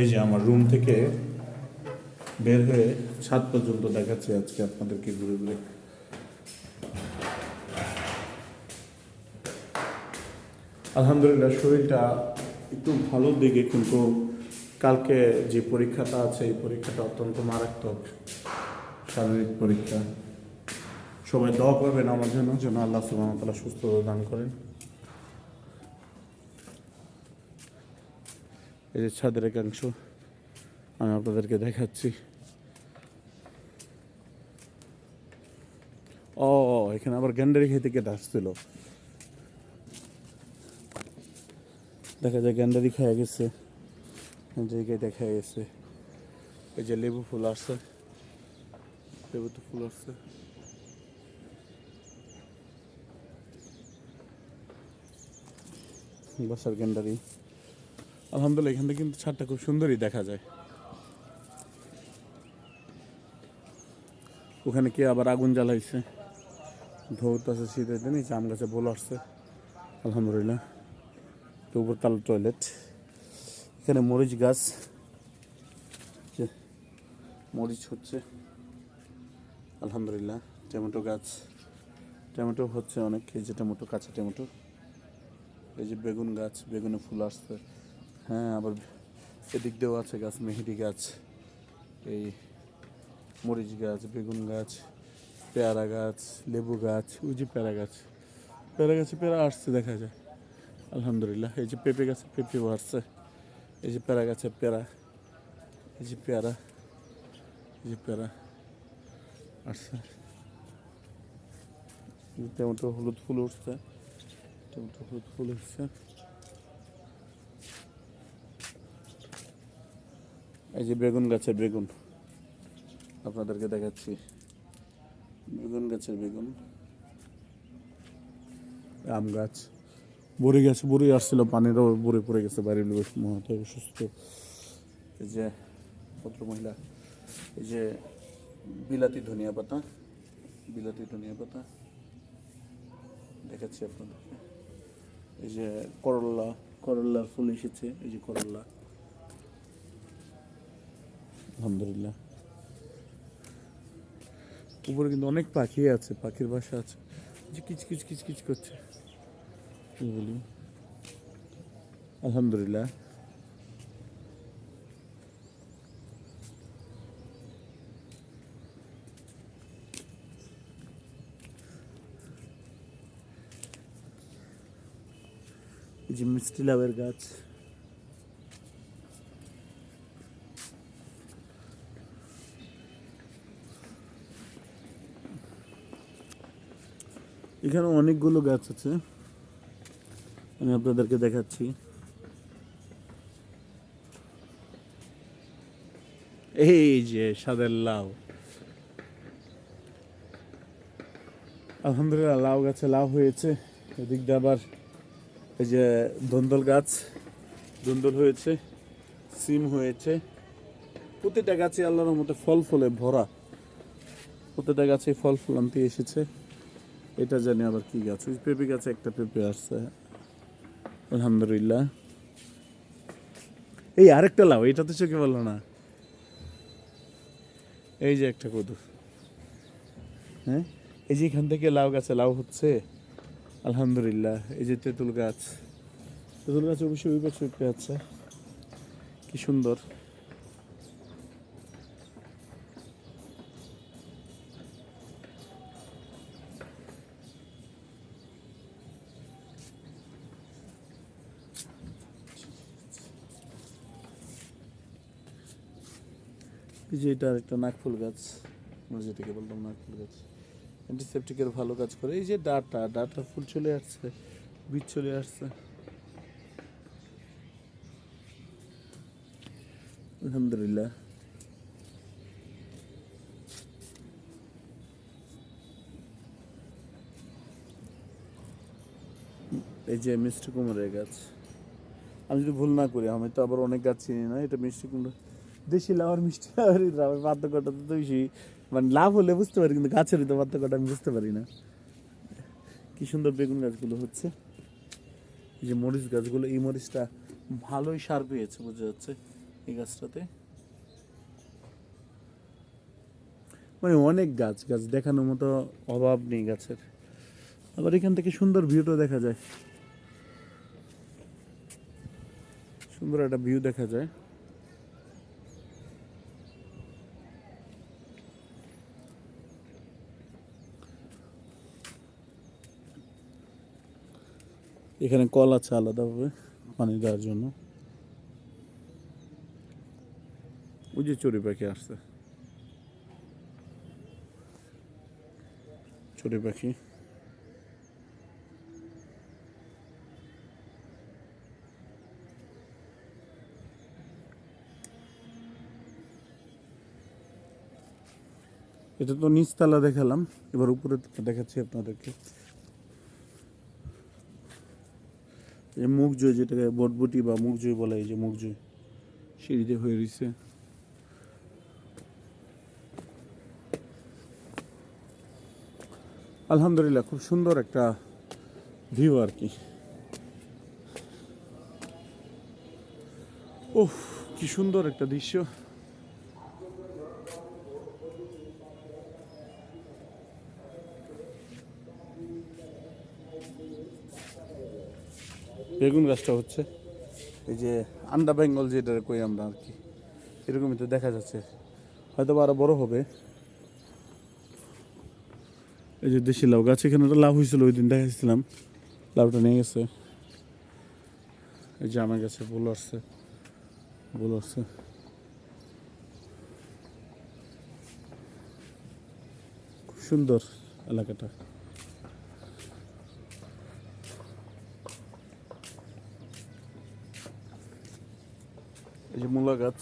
এই যে আমার রুম থেকে বের হয়ে ছাদ পর্যন্ত দেখাচ্ছি আজকে আপনাদেরকে ঘুরে ঘুরে। আলহামদুলিল্লাহ, শরীরটা একটু ভালো দিকে, কিন্তু কালকে যে পরীক্ষাটা আছে, এই পরীক্ষাটা অত্যন্ত মারাত্মক শারীরিক পরীক্ষা। সবাই দোয়া করবেন আমার জন্য, যেন আল্লাহ সুবাহতাল্লাহ সুস্থ দান করেন। এই যে ছাদের একাংশ আমি আপনাদেরকে দেখাচ্ছি। ও, এখানে আবার গ্যান্ডারি খেতে কেটে আসছিল দেখা যায় গ্যান্ডারি খেয়ে গেছে। জায়গায় দেখা গেছে। এই যে লেবু ফুল আসছে। লেবু তো ফুল আসছে। বাসার গ্যান্ডারি আলহামদুলিল্লাহ, এখান থেকে কিন্তু ছাদটা খুব সুন্দরই দেখা যায়। ওখানে কে আবার আগুন জ্বালাইছে? ধৌত আছে শীতের দিন, এই আম গাছে বল আসছে। আলহামদুলিল্লাহ, তো উপর তাল টয়লেট এখানে মরিচ গাছ। মরিচ হচ্ছে, আলহামদুলিল্লাহ, টমেটো গাছ। টমেটো হচ্ছে অনেক, এই যে টমেটো, কাঁচা টমেটো। এই যে বেগুন গাছ, বেগুনে ফুল আসছে। হ্যাঁ আবার এদিক দিয়েও আছে গাছ, মেহেদি গাছ, এই মরিচ গাছ, বেগুন গাছ, পেয়ারা গাছ, লেবু গাছ, ওই যে পেয়ারা গাছ। পেয়ারা গাছে পেয়ারা আসছে, দেখা যায়। আলহামদুলিল্লাহ, এই যে পেঁপে গাছে পেঁপেও আসছে। এই যে পেয়ারা গাছে পেয়ারা, এই যে পেয়ারা, এই যে পেয়ারা আসছে। টমেটো হলুদ ফুল উঠছে, টমেটো হলুদ ফুল উঠছে। এই যে বেগুন গাছের বেগুন। আপনাদেরকে দেখাচ্ছি। বেগুন গাছের বেগুন। আম গাছ। বড়ি গাছ, বড়ি আসছিল, পানিরও বড়ি পড়ে গেছে বাড়ির লোক মহত, অসুস্থ। এই যে ভদ্র মহিলা, এই যে বিলাতি ধনিয়া পাতা, বিলাতি ধনিয়া পাতা। দেখাচ্ছি আপনাদেরকে। এই যে করল্লা করল্লার ফুল এসেছে, এই যে করল্লা আলহামদুলিল্লাহ। উপরে কিন্তু অনেক পাখি আছে, পাখির বাসা আছে। যে কিচ কিচ কিচ কিচ করছে। বলি? আলহামদুলিল্লাহ। যে মিষ্টি লাভের গাছ। এখানে অনেকগুলো গাছ আছে। আমি আপনাদেরকে দেখাচ্ছি। এই যে সাদের লাউ। আলহামদুলিল্লাহ, লাউ গাছে লাউ হয়েছে। এদিক দিয়ে আবার এই যে ধন্দল গাছ ধন্দল হয়েছে, সিম হয়েছে। প্রতিটা গাছে আল্লাহর মতো ফল ফলে ভরা। প্রতিটা গাছে ফল ফুলান্তি এসেছে। এটা জানি আবার কি গাছ? ওই পেঁপে গাছে একটা পেঁপে আসছে। আলহামদুলিল্লাহ। এই আরেকটা লাউ এটা তো চোখে বলল না। এই যে একটা কদু। হ্যাঁ? এই যে এখান থেকে লাউ গাছে লাউ হচ্ছে, আলহামদুলিল্লাহ। এই যে তেঁতুল গাছ। তেঁতুল গাছ অবশ্যই ওই বছর আছে। কি সুন্দর। এই যে এটা একটা নাকফুল গাছ। আমরা যেটাকে বলতাম নাকফুল গাছ। অ্যান্টিসেপটিকের ভালো কাজ করে। এই যে ডাটা ডাটা ফুল চলে আসছে, বীজ চলে আসছে। আলহামদুলিল্লাহ। এই যে মিষ্টি কুমড়ের গাছ। আমি যদি ভুল না করি, আমি তো আবার অনেক গাছ চিনি না। এটা মিষ্টি কুমড়ো। দেশি লাউ আর মিষ্টি লাভের পার্থক্যটা তো বেশি। মানে লাভ হলে বুঝতে পারি, কিন্তু গাছের তো পার্থক্যটা আমি বুঝতে পারি না। কি সুন্দর বেগুন গাছগুলো হচ্ছে। এই যে মরিচ গাছগুলো, এই মরিচটা ভালোই সার পেয়েছে, বোঝা যাচ্ছে এই গাছটাতে। মানে অনেক গাছ গাছ দেখানোর মতো অভাব নেই গাছের। আবার এখান থেকে সুন্দর ভিউটা দেখা যায়। সুন্দর একটা ভিউ দেখা যায়। এখানে কল আছে আলাদাভাবে পানি দেওয়ার জন্য। ওই যে চড়ি পাখি আসছে। চড়ি পাখি। এটা তো নিচতলা দেখালাম, এবার উপরে দেখাচ্ছি আপনাদেরকে। এই মুগজয় যেটাকে বটবটি বা মুগজয় বলে, এই যে মুগজয় সিঁড়িতে হয়ে রয়েছে আলহামদুলিল্লাহ, খুব সুন্দর একটা ভিউ আর কি। ওহ কি সুন্দর একটা দৃশ্য। বেগুন গাছটা হচ্ছে। এই যে আন্ডা বেঙ্গল যেটা কই আমরা আর কি এরকমই তো দেখা যাচ্ছে। হয়তো বা আরও বড় হবে। এই যে দেশি লাউ গাছ এখানে একটা লাভ হয়েছিল ওই দিন দেখাচ্ছিলাম লাউটা নিয়ে গেছে। এই যে আমার কাছে ফুল আসছে ফুল আসছে। খুব সুন্দর এলাকাটা। এই যে মূলা গাছ